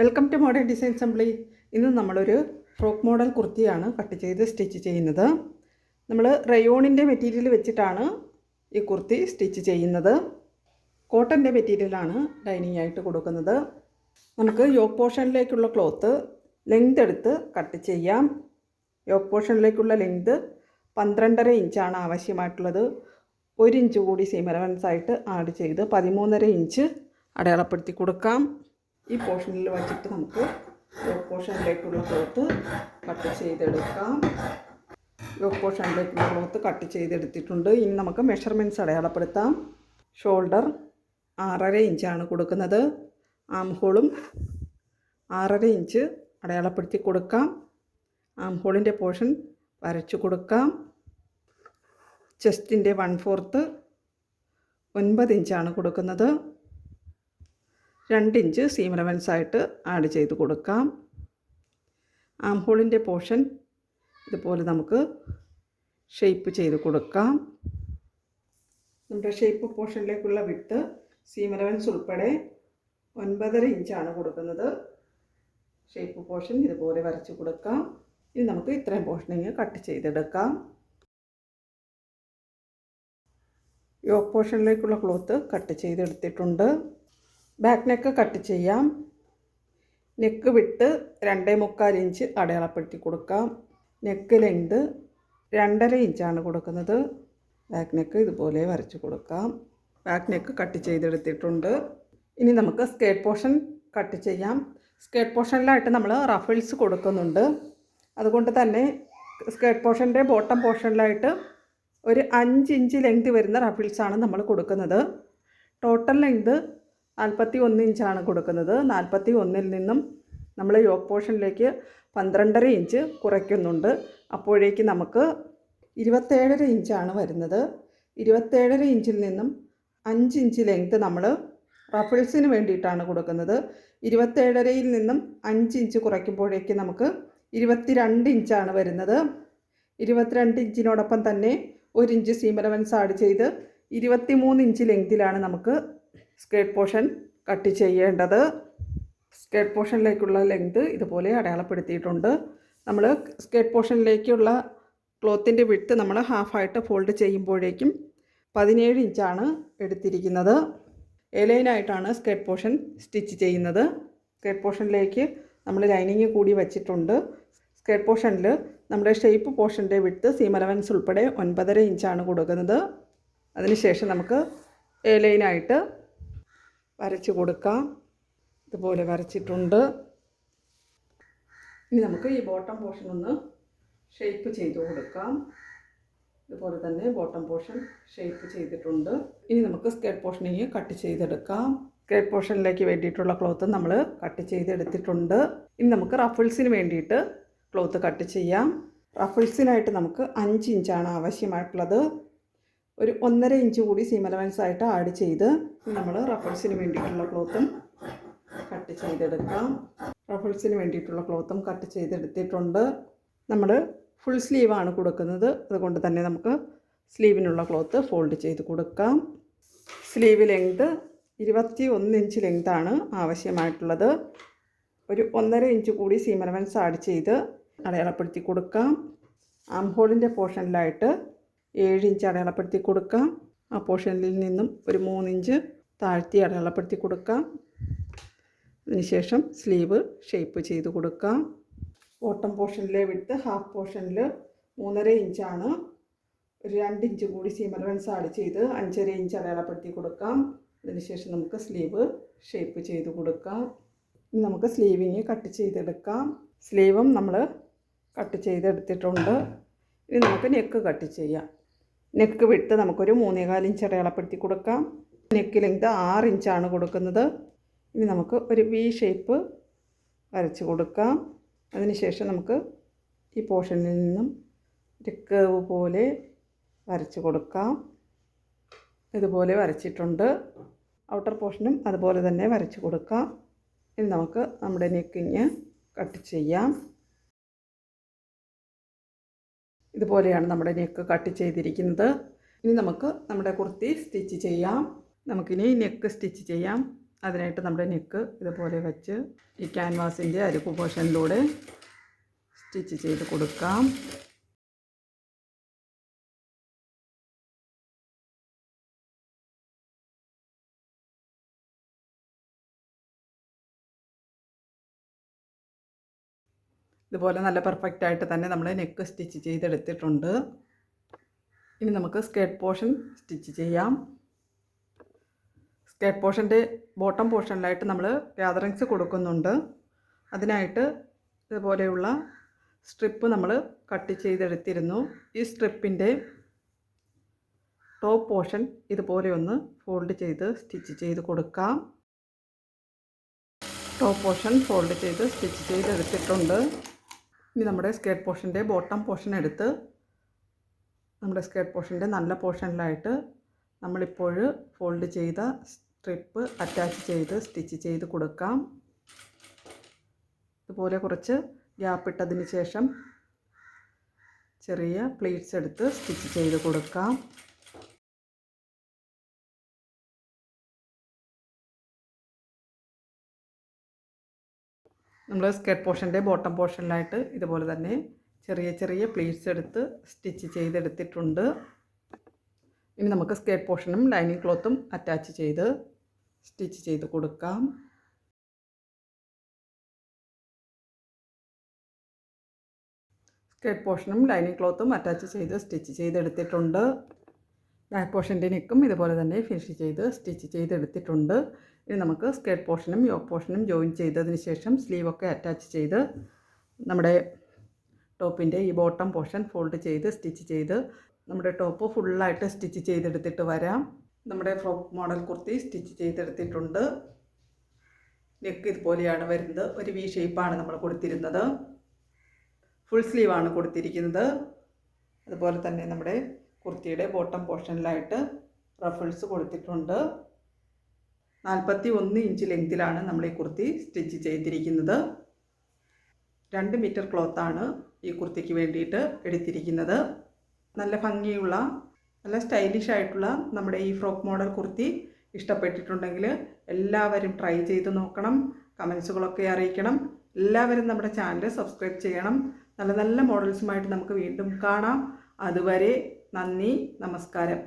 Welcome to modern design assembly ഇന്ന് നമ്മളൊരു frock model കുർത്തിയാണ് കട്ട് ചെയ്ത് സ്റ്റിച്ച് ചെയ്യുന്നത്. നമ്മൾ റയോണിന്റെ മെറ്റീരിയൽ വെച്ചിട്ടാണ് ഈ കുർത്തി സ്റ്റിച്ച് ചെയ്യുന്നത്. കോട്ടന്റെ മെറ്റീരിയലാണ് ലൈനിങ് ആയിട്ട് കൊടുക്കുന്നത്. നമുക്ക് യോക്ക് പോർഷനിലേക്കുള്ള ക്ലോത്ത് ലെങ്ത് എടുത്ത് കട്ട് ചെയ്യാം. യോക്ക് പോർഷനിലേക്കുള്ള ലെങ്ത് പന്ത്രണ്ടര ഇഞ്ചാണ് ആവശ്യമായിട്ടുള്ളത്. ഒരു ഇഞ്ച് കൂടി സീം ആയിട്ട് ആഡ് ചെയ്ത് പതിമൂന്നര ഇഞ്ച് അടയാളപ്പെടുത്തി കൊടുക്കാം. ഈ പോർഷനിൽ വച്ചിട്ട് നമുക്ക് യോക്ക് പോർഷനിലേക്കുള്ള ക്ലോത്ത് കട്ട് ചെയ്തെടുക്കാം. യോക്ക് പോർഷനിലേക്കുള്ള ക്ലോത്ത് കട്ട് ചെയ്തെടുത്തിട്ടുണ്ട്. ഇനി നമുക്ക് മെഷർമെന്റ്സ് അടയാളപ്പെടുത്താം. ഷോൾഡർ ആറര ഇഞ്ചാണ് കൊടുക്കുന്നത്. ആം ഹോളും ആറര ഇഞ്ച് അടയാളപ്പെടുത്തി കൊടുക്കാം. ആം ഹോളിന്റെ പോർഷൻ വരച്ചു കൊടുക്കാം. ചെസ്റ്റിന്റെ വൺ ഫോർത്ത് ഒൻപത് ഇഞ്ചാണ് കൊടുക്കുന്നത്. രണ്ട് ഇഞ്ച് സീം ആയിട്ട് ആഡ് ചെയ്ത് കൊടുക്കാം. ആം ഹോളിന്റെ പോർഷൻ ഇതുപോലെ നമുക്ക് ഷേപ്പ് ചെയ്ത് കൊടുക്കാം. നമ്മുടെ ഷേപ്പ് പോർഷനിലേക്കുള്ള വിട്ട് സീം അലവൻസ് ഉൾപ്പെടെ ഒൻപതര ഇഞ്ചാണ് കൊടുക്കുന്നത്. ഷേപ്പ് പോർഷൻ ഇതുപോലെ വരച്ച് കൊടുക്കാം. ഇനി നമുക്ക് ഇത്രയും പോർഷനിങ് കട്ട് ചെയ്തെടുക്കാം. യോക്ക് പോർഷനിലേക്കുള്ള ക്ലോത്ത് കട്ട് ചെയ്തെടുത്തിട്ടുണ്ട്. ബാക്ക് നെക്ക് കട്ട് ചെയ്യാം. നെക്ക് വിട്ട് രണ്ടേ മുക്കാൽ ഇഞ്ച് അടയാളപ്പെടുത്തി കൊടുക്കാം. നെക്ക് ലെങ്ത് രണ്ടര ഇഞ്ചാണ് കൊടുക്കുന്നത്. ബാക്ക് നെക്ക് ഇതുപോലെ വരച്ച് കൊടുക്കാം. ബാക്ക് നെക്ക് കട്ട് ചെയ്തെടുത്തിട്ടുണ്ട്. ഇനി നമുക്ക് സ്കേർട്ട് പോർഷൻ കട്ട് ചെയ്യാം. സ്കേർട്ട് പോർഷനിലായിട്ട് നമ്മൾ റഫിൾസ് കൊടുക്കുന്നുണ്ട്. അതുകൊണ്ട് തന്നെ സ്കേർട്ട് പോർഷന്റെ ബോട്ടം പോർഷനിലായിട്ട് ഒരു അഞ്ച് ഇഞ്ച് ലെങ്ത് വരുന്ന റഫിൾസാണ് നമ്മൾ കൊടുക്കുന്നത്. ടോട്ടൽ ലെങ്ത് നാൽപ്പത്തി ഒന്ന് ഇഞ്ചാണ് കൊടുക്കുന്നത്. നാൽപ്പത്തി ഒന്നിൽ നിന്നും നമ്മൾ യോക്ക് പോർഷനിലേക്ക് പന്ത്രണ്ടര ഇഞ്ച് കുറയ്ക്കുന്നുണ്ട്. അപ്പോഴേക്ക് നമുക്ക് ഇരുപത്തേഴര ഇഞ്ചാണ് വരുന്നത്. ഇരുപത്തേഴര ഇഞ്ചിൽ നിന്നും അഞ്ച് ഇഞ്ച് ലെങ്ത്ത് നമ്മൾ റഫിൾസിന് വേണ്ടിയിട്ടാണ് കൊടുക്കുന്നത്. ഇരുപത്തേഴരയിൽ നിന്നും അഞ്ച് ഇഞ്ച് കുറയ്ക്കുമ്പോഴേക്ക് നമുക്ക് ഇരുപത്തിരണ്ട് ഇഞ്ചാണ് വരുന്നത്. ഇരുപത്തിരണ്ട് ഇഞ്ചിനോടൊപ്പം തന്നെ ഒരു ഇഞ്ച് സീമലവൻസ് ആഡ് ചെയ്ത് ഇരുപത്തി മൂന്ന് ഇഞ്ച് ലെങ്തിലാണ് നമുക്ക് സ്കേർട്ട് പോർഷൻ കട്ട് ചെയ്യേണ്ടത്. സ്കേർട്ട് പോർഷനിലേക്കുള്ള ലെങ്ത് ഇതുപോലെ അടയാളപ്പെടുത്തിയിട്ടുണ്ട്. നമ്മൾ സ്കേർട്ട് പോർഷനിലേക്കുള്ള ക്ലോത്തിന്റെ വിട്ട് നമ്മൾ ഹാഫായിട്ട് ഫോൾഡ് ചെയ്യുമ്പോഴേക്കും പതിനേഴ് ഇഞ്ചാണ് എടുത്തിരിക്കുന്നത്. എലൈനായിട്ടാണ് സ്കേർട്ട് പോർഷൻ സ്റ്റിച്ച് ചെയ്യുന്നത്. സ്കേർട്ട് പോർഷനിലേക്ക് നമ്മൾ ലൈനിങ് കൂടി വച്ചിട്ടുണ്ട്. സ്കേർട്ട് പോർഷനിൽ നമ്മുടെ ഷേപ്പ് പോർഷന്റെ വിട്ട് സീം അലവൻസ് ഉൾപ്പെടെ ഒൻപതര ഇഞ്ചാണ് കൊടുക്കുന്നത്. അതിനുശേഷം നമുക്ക് എ ലൈനായിട്ട് വരച്ച് കൊടുക്കാം. ഇതുപോലെ വരച്ചിട്ടുണ്ട്. ഇനി നമുക്ക് ഈ ബോട്ടം പോർഷൻ ഒന്ന് ഷേപ്പ് ചെയ്ത് കൊടുക്കാം. ഇതുപോലെ തന്നെ ബോട്ടം പോർഷൻ ഷേപ്പ് ചെയ്തിട്ടുണ്ട്. ഇനി നമുക്ക് സ്കേർട്ട് പോർഷനിങ് കട്ട് ചെയ്തെടുക്കാം. സ്കേർട്ട് പോർഷനിലേക്ക് വേണ്ടിയിട്ടുള്ള ക്ലോത്ത് നമ്മൾ കട്ട് ചെയ്തെടുത്തിട്ടുണ്ട്. ഇനി നമുക്ക് റഫിൾസിന് വേണ്ടിയിട്ട് ക്ലോത്ത് കട്ട് ചെയ്യാം. റഫിൾസിനായിട്ട് നമുക്ക് അഞ്ച് ഇഞ്ചാണ് ആവശ്യമായിട്ടുള്ളത്. ഒരു ഒന്നര ഇഞ്ച് കൂടി സീം ആയിട്ട് ആഡ് ചെയ്ത് നമ്മൾ റഫൾസിന് വേണ്ടിയിട്ടുള്ള ക്ലോത്തും കട്ട് ചെയ്തെടുക്കാം. റഫൾസിന് വേണ്ടിയിട്ടുള്ള ക്ലോത്തും കട്ട് ചെയ്തെടുത്തിട്ടുണ്ട്. നമ്മൾ ഫുൾ സ്ലീവാണ് കൊടുക്കുന്നത്. അതുകൊണ്ട് തന്നെ നമുക്ക് സ്ലീവിനുള്ള ക്ലോത്ത് ഫോൾഡ് ചെയ്ത് കൊടുക്കാം. സ്ലീവ് ലെങ്ത് ഇരുപത്തി ഒന്ന് ഇഞ്ച് ലെങ്താണ് ആവശ്യമായിട്ടുള്ളത്. ഒരു ഒന്നര ഇഞ്ച് കൂടി സീമലവൻസ് ആഡ് ചെയ്ത് അടയാളപ്പെടുത്തി കൊടുക്കാം. ആം ഹോളിന്റെ പോർഷനിലായിട്ട് ഏഴ് ഇഞ്ച് അടയാളപ്പെടുത്തി കൊടുക്കാം. ആ പോർഷനിൽ നിന്നും ഒരു മൂന്നിഞ്ച് താഴ്ത്തി അടയാളപ്പെടുത്തി കൊടുക്കാം. അതിനുശേഷം സ്ലീവ് ഷേപ്പ് ചെയ്ത് കൊടുക്കാം. ബോട്ടം പോർഷനിലെ വിട്ട് ഹാഫ് പോർഷനിൽ മൂന്നര ഇഞ്ചാണ്. ഒരു രണ്ട് ഇഞ്ച് കൂടി സീം ആഡ് ചെയ്ത് അഞ്ചര ഇഞ്ച് അടയാളപ്പെടുത്തി കൊടുക്കാം. അതിനുശേഷം നമുക്ക് സ്ലീവ് ഷേപ്പ് ചെയ്ത് കൊടുക്കാം. ഇനി നമുക്ക് സ്ലീവിങ് കട്ട് ചെയ്തെടുക്കാം. സ്ലീവും നമ്മൾ കട്ട് ചെയ്തെടുത്തിട്ടുണ്ട്. ഇനി നമുക്ക് നെക്ക് കട്ട് ചെയ്യാം. നെക്ക് വിട്ട് നമുക്കൊരു മൂന്നേകാൽ ഇഞ്ച് അടയാളപ്പെടുത്തി കൊടുക്കാം. നെക്ക് ലെങ്ത് ആറ് ഇഞ്ചാണ് കൊടുക്കുന്നത്. ഇനി നമുക്ക് ഒരു വി ഷേപ്പ് വരച്ച് കൊടുക്കാം. അതിനുശേഷം നമുക്ക് ഈ പോർഷനിൽ നിന്നും ഒരു കേവ് പോലെ വരച്ച് കൊടുക്കാം. ഇതുപോലെ വരച്ചിട്ടുണ്ട്. ഔട്ടർ പോർഷനും അതുപോലെ തന്നെ വരച്ച് കൊടുക്കാം. ഇനി നമുക്ക് നമ്മുടെ നെക്കിങ് കട്ട് ചെയ്യാം. ഇതുപോലെയാണ് നമ്മുടെ നെക്ക് കട്ട് ചെയ്തിരിക്കുന്നത്. ഇനി നമുക്ക് നമ്മുടെ കുർത്തി സ്റ്റിച്ച് ചെയ്യാം. നമുക്കിനി നെക്ക് സ്റ്റിച്ച് ചെയ്യാം. അതിനായിട്ട് നമ്മുടെ നെക്ക് ഇതുപോലെ വെച്ച് ഈ ക്യാൻവാസിന്റെ അരികു പോർഷനിലൂടെ സ്റ്റിച്ച് ചെയ്ത് കൊടുക്കാം. ഇതുപോലെ നല്ല പെർഫെക്റ്റ് ആയിട്ട് തന്നെ നമ്മൾ നെക്ക് സ്റ്റിച്ച് ചെയ്തെടുത്തിട്ടുണ്ട്. ഇനി നമുക്ക് സ്കേർട്ട് പോർഷൻ സ്റ്റിച്ച് ചെയ്യാം. സ്കേർട്ട് പോർഷന്റെ ബോട്ടം പോർഷനിലായിട്ട് നമ്മൾ ഗ്യാതറിങ്സ് കൊടുക്കുന്നുണ്ട്. അതിനായിട്ട് ഇതുപോലെയുള്ള സ്ട്രിപ്പ് നമ്മൾ കട്ട് ചെയ്തെടുത്തിരുന്നു. ഈ സ്ട്രിപ്പിന്റെ ടോപ്പ് പോർഷൻ ഇതുപോലെ ഒന്ന് ഫോൾഡ് ചെയ്ത് സ്റ്റിച്ച് ചെയ്ത് കൊടുക്കാം. ടോപ്പ് പോർഷൻ ഫോൾഡ് ചെയ്ത് സ്റ്റിച്ച് ചെയ്തെടുത്തിട്ടുണ്ട്. ഇനി നമ്മുടെ സ്കേർട്ട് പോർഷന്റെ ബോട്ടം പോർഷൻ എടുത്ത് നമ്മുടെ സ്കേർട്ട് പോർഷന്റെ നല്ല പോർഷനിലായിട്ട് നമ്മളിപ്പോൾ ഫോൾഡ് ചെയ്ത സ്ട്രിപ്പ് അറ്റാച്ച് ചെയ്ത് സ്റ്റിച്ച് ചെയ്ത് കൊടുക്കാം. ഇതുപോലെ കുറച്ച് ഗ്യാപ്പ് ഇട്ടതിന് ശേഷം ചെറിയ പ്ലീറ്റ്സ് എടുത്ത് സ്റ്റിച്ച് ചെയ്ത് കൊടുക്കാം. നമ്മൾ സ്കേർട്ട് പോർഷന്റെ ബോട്ടം പോർഷനിലായിട്ട് ഇതുപോലെ തന്നെ ചെറിയ ചെറിയ പ്ലീറ്റ്സ് എടുത്ത് സ്റ്റിച്ച് ചെയ്തെടുത്തിട്ടുണ്ട്. ഇനി നമുക്ക് സ്കേർട്ട് പോർഷനും ലൈനിങ് ക്ലോത്തും അറ്റാച്ച് ചെയ്ത് സ്റ്റിച്ച് ചെയ്ത് കൊടുക്കാം. സ്കേർട്ട് പോർഷനും ലൈനിങ് ക്ലോത്തും അറ്റാച്ച് ചെയ്ത് സ്റ്റിച്ച് ചെയ്തെടുത്തിട്ടുണ്ട്. ബാക്ക് പോർഷന്റെ നെക്കും ഇതുപോലെ തന്നെ ഫിനിഷ് ചെയ്ത് സ്റ്റിച്ച് ചെയ്തെടുത്തിട്ടുണ്ട്. ഇനി നമുക്ക് സ്കേർട്ട് പോർഷനും യോക്ക് പോർഷനും ജോയിൻ ചെയ്തതിന് ശേഷം സ്ലീവൊക്കെ അറ്റാച്ച് ചെയ്ത് നമ്മുടെ ടോപ്പിന്റെ ഈ ബോട്ടം പോർഷൻ ഫോൾഡ് ചെയ്ത് സ്റ്റിച്ച് ചെയ്ത് നമ്മുടെ ടോപ്പ് ഫുള്ളായിട്ട് സ്റ്റിച്ച് ചെയ്തെടുത്തിട്ട് വരാം. നമ്മുടെ ഫ്രോക്ക് മോഡൽ കുർത്തി സ്റ്റിച്ച് ചെയ്തെടുത്തിട്ടുണ്ട്. നെക്ക് ഇതുപോലെയാണ് വരുന്നത്. ഒരു വി ഷേപ്പാണ് നമ്മൾ കൊടുത്തിരുന്നത്. ഫുൾ സ്ലീവാണ് കൊടുത്തിരിക്കുന്നത്. അതുപോലെ തന്നെ നമ്മുടെ കുർത്തിയുടെ ബോട്ടം പോർഷനിലായിട്ട് റഫിൾസ് കൊടുത്തിട്ടുണ്ട്. നാൽപ്പത്തി ഒന്ന് ഇഞ്ച് ലെങ്തിലാണ് നമ്മൾ ഈ കുർത്തി സ്റ്റിച്ച് ചെയ്തിരിക്കുന്നത്. രണ്ട് മീറ്റർ ക്ലോത്താണ് ഈ കുർത്തിക്ക് വേണ്ടിയിട്ട് എടുത്തിരിക്കുന്നത്. നല്ല ഭംഗിയുള്ള നല്ല സ്റ്റൈലിഷ് ആയിട്ടുള്ള നമ്മുടെ ഈ ഫ്രോക്ക് മോഡൽ കുർത്തി ഇഷ്ടപ്പെട്ടിട്ടുണ്ടെങ്കിൽ എല്ലാവരും ട്രൈ ചെയ്ത് നോക്കണം. കമൻസുകളൊക്കെ അറിയിക്കണം. എല്ലാവരും നമ്മുടെ ചാനൽ സബ്സ്ക്രൈബ് ചെയ്യണം. നല്ല നല്ല മോഡൽസുമായിട്ട് നമുക്ക് വീണ്ടും കാണാം. അതുവരെ നന്ദി നമസ്കാരം.